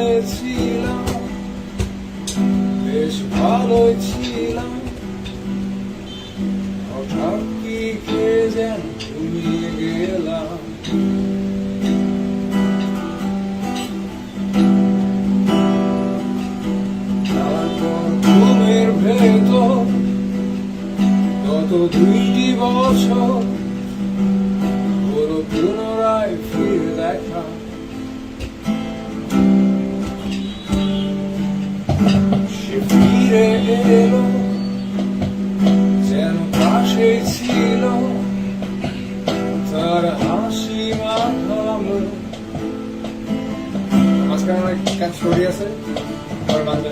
সালে ছিলাম, বেশ ভালোই ছিলাম। হঠাৎ কি কে যেন ঘুমিয়ে গেলাম। ঘুমের ভেতর গত দুইটি বছর পুনরায় ফিরে দেখা। সে ফিরে এলো, যেন পাশে ছিল তার হাসি মাখালো। মাঝখানে অনেক কাজ আছে আবার বাংলা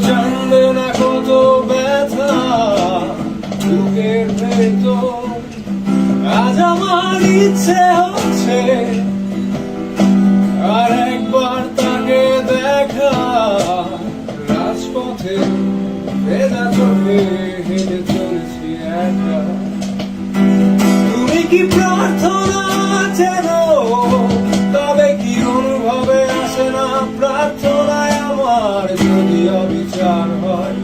জানবে না কত ব্যথা। আজ আমার ইচ্ছে হচ্ছে আর একবার তাকে দেখা। রাজপথে চোখে হেঁটে চলেছি একা। তুমি কি প্রার্থনা চেনো? তবে কি অনুভবে আসে না প্রার্থনায় আমার যদি অবিচার হয়।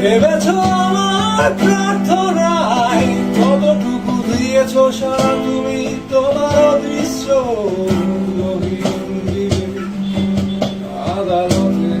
ভেবেছ আমার প্রার্থনায় কতটুকু দিয়েছ সারা তুমি? তোমার দৃশ্য আদালতে।